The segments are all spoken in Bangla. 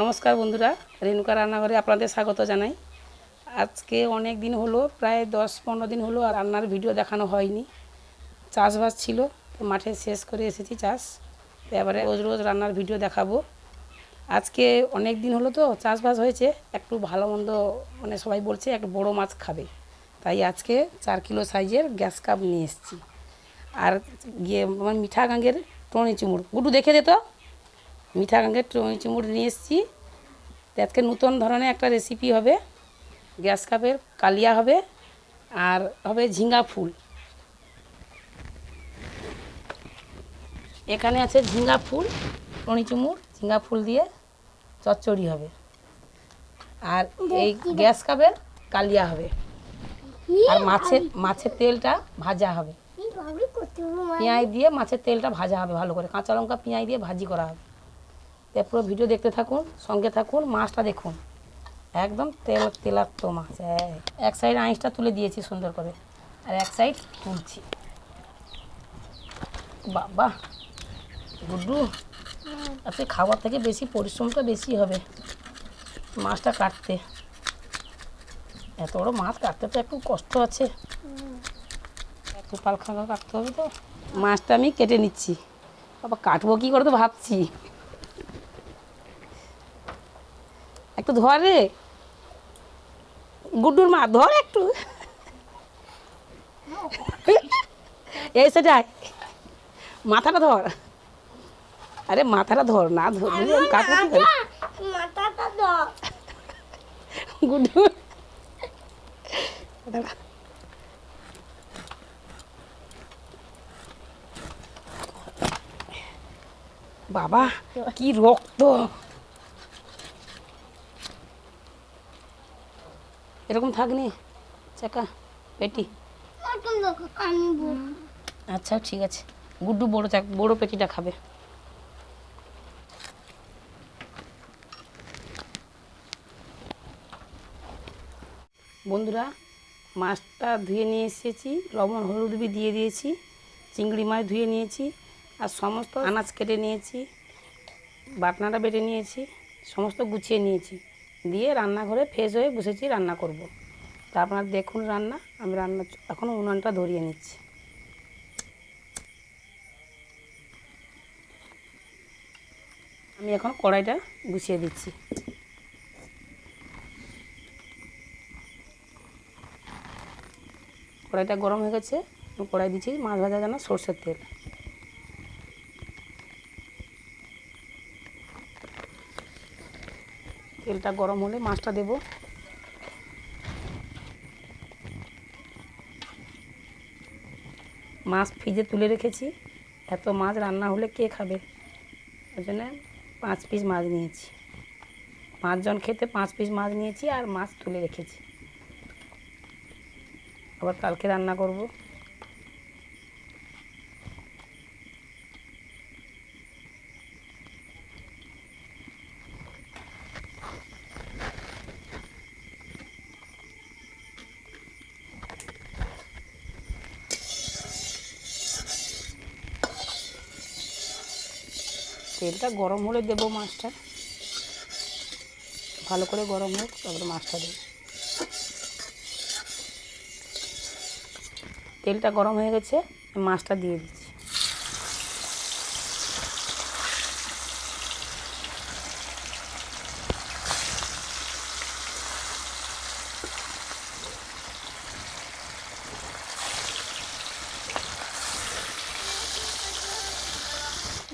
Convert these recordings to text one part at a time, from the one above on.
নমস্কার বন্ধুরা, রেণুকা রান্নাঘরে আপনাদের স্বাগত জানাই। আজকে অনেক দিন হলো, প্রায় দশ পনেরো দিন হলো আর রান্নার ভিডিও দেখানো হয়নি। চাষবাস ছিল, মাঠে শেষ করে এসেছি চাষ। তো এবারে রোজ রোজ রান্নার ভিডিও দেখাবো। আজকে অনেক দিন হলো তো চাষবাস হয়েছে, একটু ভালো মন্দ মানে সবাই বলছে একটু বড় মাছ খাবে। তাই আজকে চার কিলো সাইজের গ্যাস কাপ নিয়ে এসেছি। আর গিয়ে আমার মিঠা গাঙ্গের টনি চুমুর গুডু দেখে দে তো। মিঠা গাঙ্গের টমি চুমুর নিয়ে এসেছি। আজকে নতুন ধরনের একটা রেসিপি হবে। গ্যাস কাপের কালিয়া হবে আর হবে ঝিঙ্গা ফুল। এখানে আছে ঝিঙ্গা ফুল টনি চুমুর ঝিঙ্গা ফুল দিয়ে চচ্চড়ি হবে। আর এই গ্যাস কাপের কালিয়া হবে। আর মাছের মাছের তেলটা ভাজা হবে। পেঁয়াজ দিয়ে মাছের তেলটা ভাজা হবে ভালো করে। কাঁচা লঙ্কা পেঁয়াজ দিয়ে ভাজি করা হবে। তো পুরো ভিডিও দেখতে থাকুন, সঙ্গে থাকুন, মাছটা দেখুন। একদম তেল, তেলাক্ত মাছ এক সাইড আঁশটা তুলে দিয়েছি সুন্দর করে, আর এক সাইড তুলছি। বাবা, গুড্ডু, আজকে খাবার থেকে বেশি পরিশ্রমটা বেশি হবে মাছটা কাটতে। এত বড় মাছ কাটতে তো একটু কষ্ট আছে। একটু পাল খাওয়া কাটতে হবে তো। মাছটা আমি কেটে নিচ্ছি। বাবা, কাটবো কী করে তো ভাবছি। একটু ধর। রে গুড্ডুর মা ধর একটু। এই সেটাই মাথাটা ধর। আরে মাথাটা ধর না ধর। গুড্ডু। বাবা কি রক্ত। এরকম থাকনি? চাকা পেটি? আচ্ছা ঠিক আছে। গুড্ডু বড় চাক বড় পেটিটা খাবে। বন্ধুরা মাছটা ধুয়ে নিয়ে এসেছি লবণ হলুদ বি দিয়ে দিয়েছি চিংড়ি মাছ ধুয়ে নিয়েছি আর সমস্ত আনাজ কেটে নিয়েছি বাটনাটা বেটে নিয়েছি সমস্ত গুছিয়ে নিয়েছি। দিয়ে রান্নাঘরে ফ্রেশ হয়ে বসেছি, রান্না করব। তা আপনারা দেখুন রান্না, আমি রান্না এখন উনানটা ধরিয়ে নিচ্ছি। আমি এখন কড়াইটা গুছিয়ে দিচ্ছি। কড়াইটা গরম হয়ে গেছে কড়াই দিচ্ছি মাছ ভাজা জন্য সর্ষের তেল। তেলটা গরম হলে মাছটা দেব। মাছ ফ্রিজে তুলে রেখেছি। এত মাছ রান্না হলে কে খাবে? ওই জন্য পাঁচ পিস মাছ নিয়েছি। পাঁচজন খেতে পাঁচ পিস মাছ নিয়েছি আর মাছ তুলে রেখেছি। আবার কালকে রান্না করব। তেলটা গরম হলে দেবো মাছটা। ভালো করে গরম হোক, তারপরে মাছটা দেবো। তেলটা গরম হয়ে গেছে, মাছটা দিয়ে দিচ্ছি।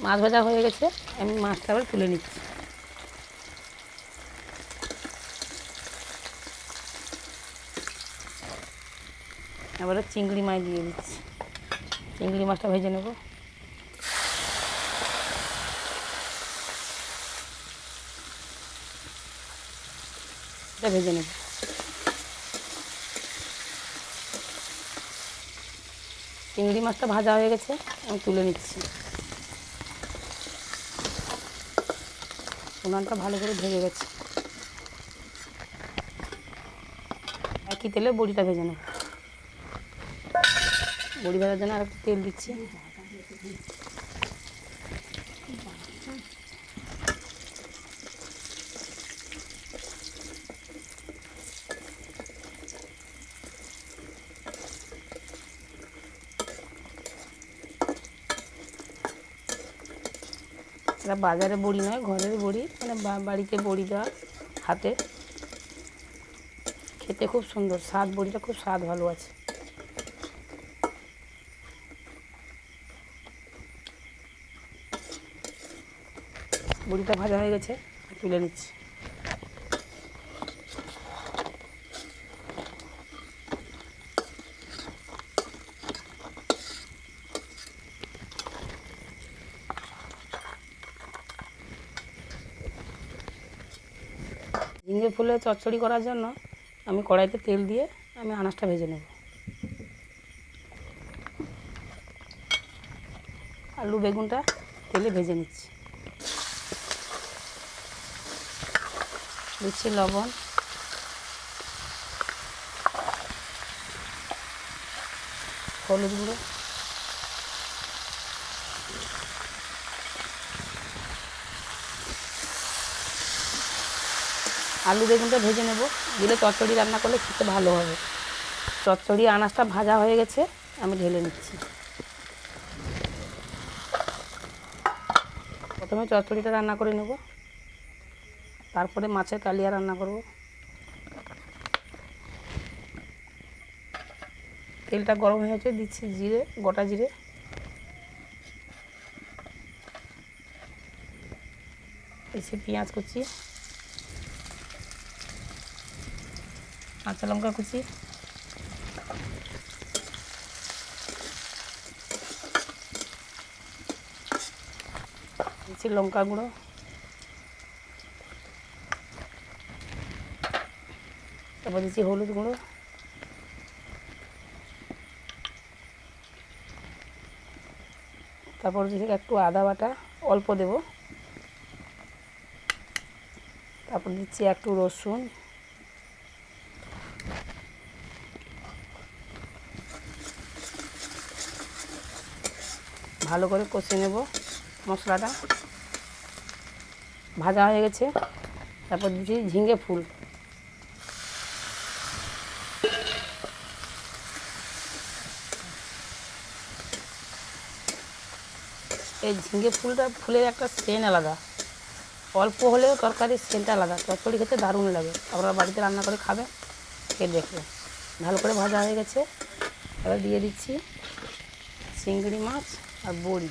মাছ ভাজা হয়ে গেছে, আমি মাছটা আবার তুলে নিচ্ছি। এবারে চিংড়ি মাছ দিয়ে দিচ্ছি। চিংড়ি মাছটা ভেজে নেব। এটা ভেজে নেব। চিংড়ি মাছটা ভাজা হয়ে গেছে, আমি তুলে নিচ্ছি। উনানটা ভালো করে ভেজে গেছে। একই তেলে বড়িটা ভেজে নেব। বড়ি ভাজার জন্য আর একটু তেল দিচ্ছি। এটা বাজারে বড়ি নয়, ঘরের বড়ি মানে বাড়িতে বড়ি দেওয়া হাতে। খেতে খুব সুন্দর, স্বাদ, বড়িটা খুব স্বাদ ভালো আছে। বড়িটা ভাজা হয়ে গেছে, তুলে নিচ্ছি। ঝিঙে ফুলে চচ্চড়ি করার জন্য আমি কড়াইতে তেল দিয়ে আমি আনাজটা ভেজে নেব। আলু, বেগুনটা তেলে ভেজে নিচ্ছি। দিচ্ছি লবণ। হলুদ গুঁড়ো। আলু বেগুনটা ভেজে নেব। দিলে চচ্চড়ি রান্না করলে খেতে ভালো হবে। চচ্চড়ি আনাজটা ভাজা হয়ে গেছে, আমি ঢেলে নিচ্ছি। প্রথমে চচ্চড়িটা রান্না করে নেব। তারপরে মাছের কালিয়া রান্না করব। তেলটা গরম হয়েছে দিচ্ছি জিরে, গোটা জিরে। দিচ্ছি পেঁয়াজ কুচি। কাঁচা লঙ্কা কুচি। দিচ্ছি লঙ্কা গুঁড়ো। তারপর দিচ্ছি হলুদ গুঁড়ো। তারপর দিচ্ছি একটু আদা বাটা, অল্প দেব। তারপর দিচ্ছি একটু রসুন। ভালো করে কষে নেব মশলাটা। ভাজা হয়ে গেছে। তারপর দিচ্ছি ঝিঙে ফুল। এই ঝিঙে ফুলটা ফুলের একটা সেন্ট আলাদা। অল্প হলেও তরকারির সেন্ট আলাদা। চচ্চড়ি খেতে দারুণ লাগে। আপনারা বাড়িতে রান্না করে খাবে খেয়ে দেখবে। ভালো করে ভাজা হয়ে গেছে। এবার দিয়ে দিচ্ছি চিংড়ি মাছ। আর বড়ি।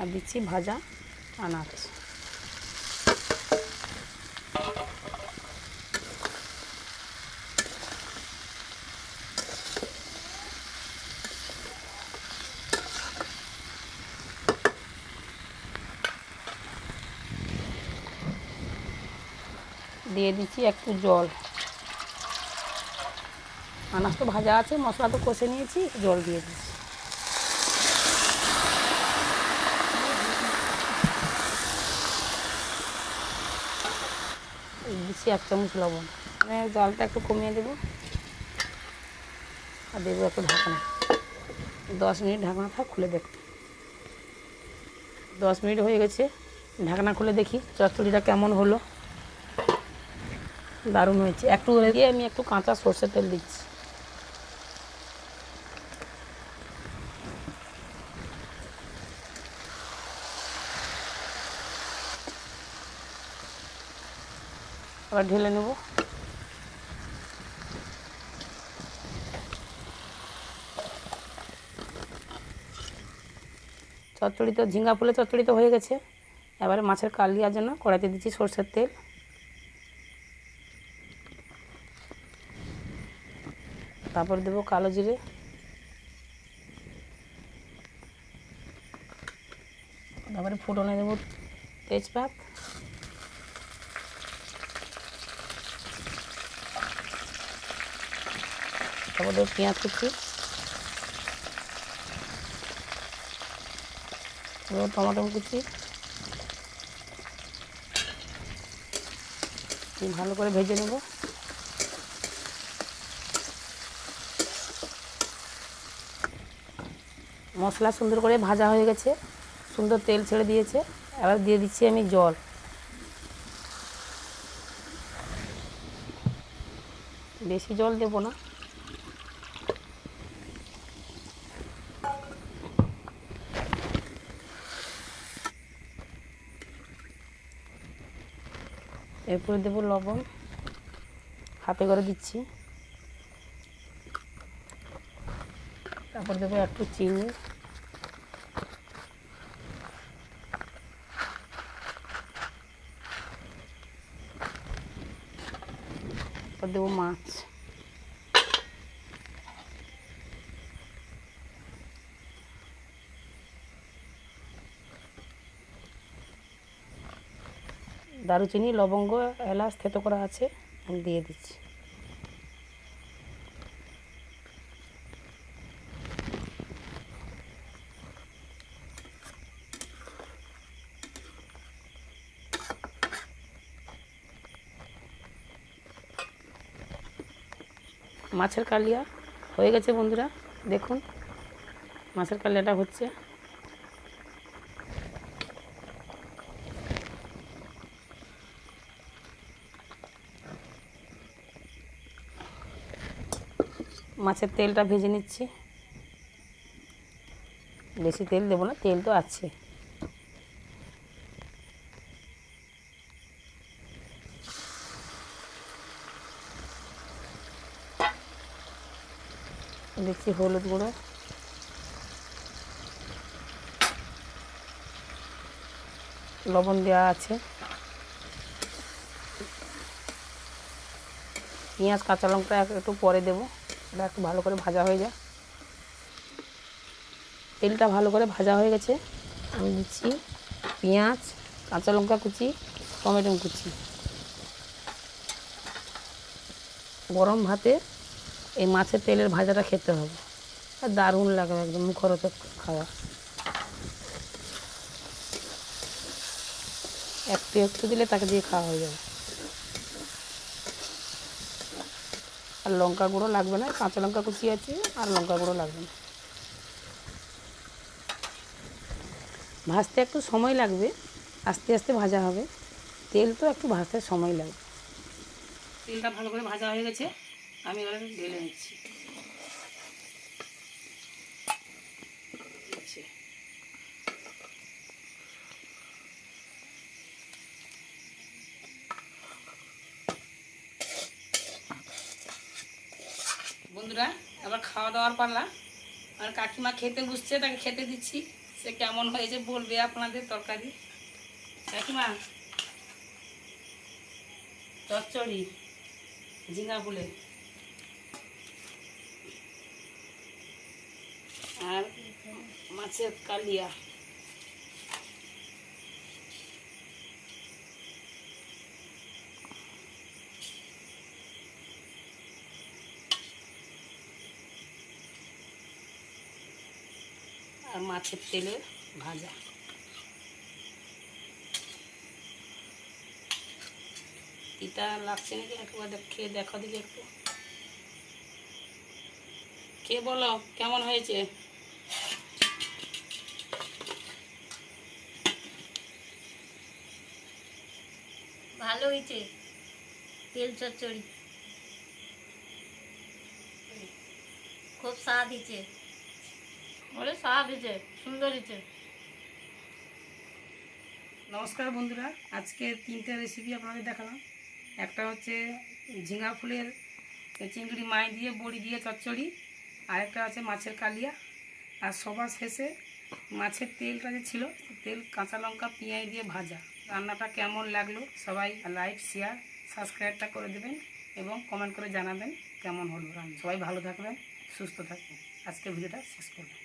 আর দিচ্ছি ভাজা আনাজ দিয়ে দিচ্ছি একটু জল। আনাজ তো ভাজা আছে, মশলা তো কষে নিয়েছি, জল দিয়ে দিচ্ছি। দিচ্ছি এক চামচ লবণ। মানে জলটা একটু কমিয়ে দেবো। আর দেবো একটু ঢাকনা। দশ মিনিট ঢাকনা থাক, খুলে দেখ দশ মিনিট হয়ে গেছে। ঢাকনা খুলে দেখি, চচ্চড়িটা কেমন হলো। দারুণ হয়েছে। একটু দিয়ে আমি একটু কাঁচা সর্ষের তেল দিচ্ছি। আবার ঢেলে নেব। চচ্চড়ি তো ঝিঙ্গা ফুলে চচ্চড়ি তো হয়ে গেছে। এবারে মাছের কাল দেওয়ার জন্য কড়াইতে দিচ্ছি সর্ষের তেল। তারপর দেবো কালো জিরে। তারপরে ফুটনে দেবো তেজপাত। তারপর দেবো পেঁয়াজ কুচি। দেবো টমেটো কুচি। ভালো করে ভেজে নেব। মশলা সুন্দর করে ভাজা হয়ে গেছে। সুন্দর তেল ছেড়ে দিয়েছে। এবার দিয়ে দিচ্ছি আমি জল। বেশি জল দেবো না। এরপরে দেবো লবণ। হাতে করে দিচ্ছি। তারপর দেবো একটু চিনি। দেবো মাছ দারুচিনি লবঙ্গ এলাচ থেতো করা আছে দিয়ে দিচ্ছি। মাছের কালিয়া হয়ে গেছে বন্ধুরা, দেখুন মাছের কালিয়াটা হচ্ছে। মাছের তেলটা ভেজে নিচ্ছি। বেশি তেল দেবো না, তেল তো আছে দিচ্ছি হলুদ গুঁড়ো। লবণ দেওয়া আছে। পেঁয়াজ, কাঁচা লঙ্কা একটু পরে দেবো। এটা একটু ভালো করে ভাজা হয়ে যায় তেলটা ভালো করে ভাজা হয়ে গেছে। আমি দিচ্ছি পেঁয়াজ, কাঁচা লঙ্কা কুচি, টমেটো কুচি। গরম ভাতে এই মাছের তেলের ভাজাটা খেতে হবে। আর দারুণ লাগবে একদম মুখরোচক খাওয়া। একটু একটু দিলে তাকে দিয়ে খাওয়া হয়ে যাবে। আর লঙ্কা গুঁড়ো লাগবে না, কাঁচা লঙ্কা কুচি আছে আর লঙ্কা গুঁড়ো লাগবে না। ভাজতে একটু সময় লাগবে, আস্তে আস্তে ভাজা হবে। তেল তো একটু ভাজতে সময় লাগবে। তেলটা ভালো করে ভাজা হয়ে গেছে। আমি এবারে ঢেলে নিচ্ছি। বন্ধুরা আবার খাওয়া দাওয়ার পারলা আর কাকিমা খেতে বসছে, তাকে খেতে দিচ্ছি। সে কেমন হয়েছে বলবে আপনাদের তরকারি। কাকিমা, চচ্চড়ি, ঝিঙ্গা ফুলে আর মাছের কালিয়া। আর মাছের তেলে ভাজা। তিতা লাগছে নাকি? একবার খেয়ে দেখো দিকে একটু। কে বলো, কেমন হয়েছে? ভালো হয়েছে? তেল চচ্চড়ি। খুব স্বাদ হয়েছে। বলে স্বাদ হয়েছে, সুন্দর হয়েছে। নমস্কার বন্ধুরা, আজকে তিনটে রেসিপি আপনাদের দেখালাম। একটা হচ্ছে ঝিঙা ফুলের চিংড়ি মাই দিয়ে, বড়ি দিয়ে চচ্চড়ি আরেকটা আছে মাছের কালিয়া। আর সবার শেষে মাছের তেলটা যে ছিল, তেল কাঁচা লঙ্কা, পেঁয়াজ দিয়ে ভাজা। রান্নাটা কেমন লাগল সবাই লাইক শেয়ার সাবস্ক্রাইবটা করে দেবেন এবং কমেন্ট করে জানাবেন কেমন হলো রান্না। সবাই ভালো থাকবেন, সুস্থ থাকবেন। আজকে ভিডিওটা শেষ করবেন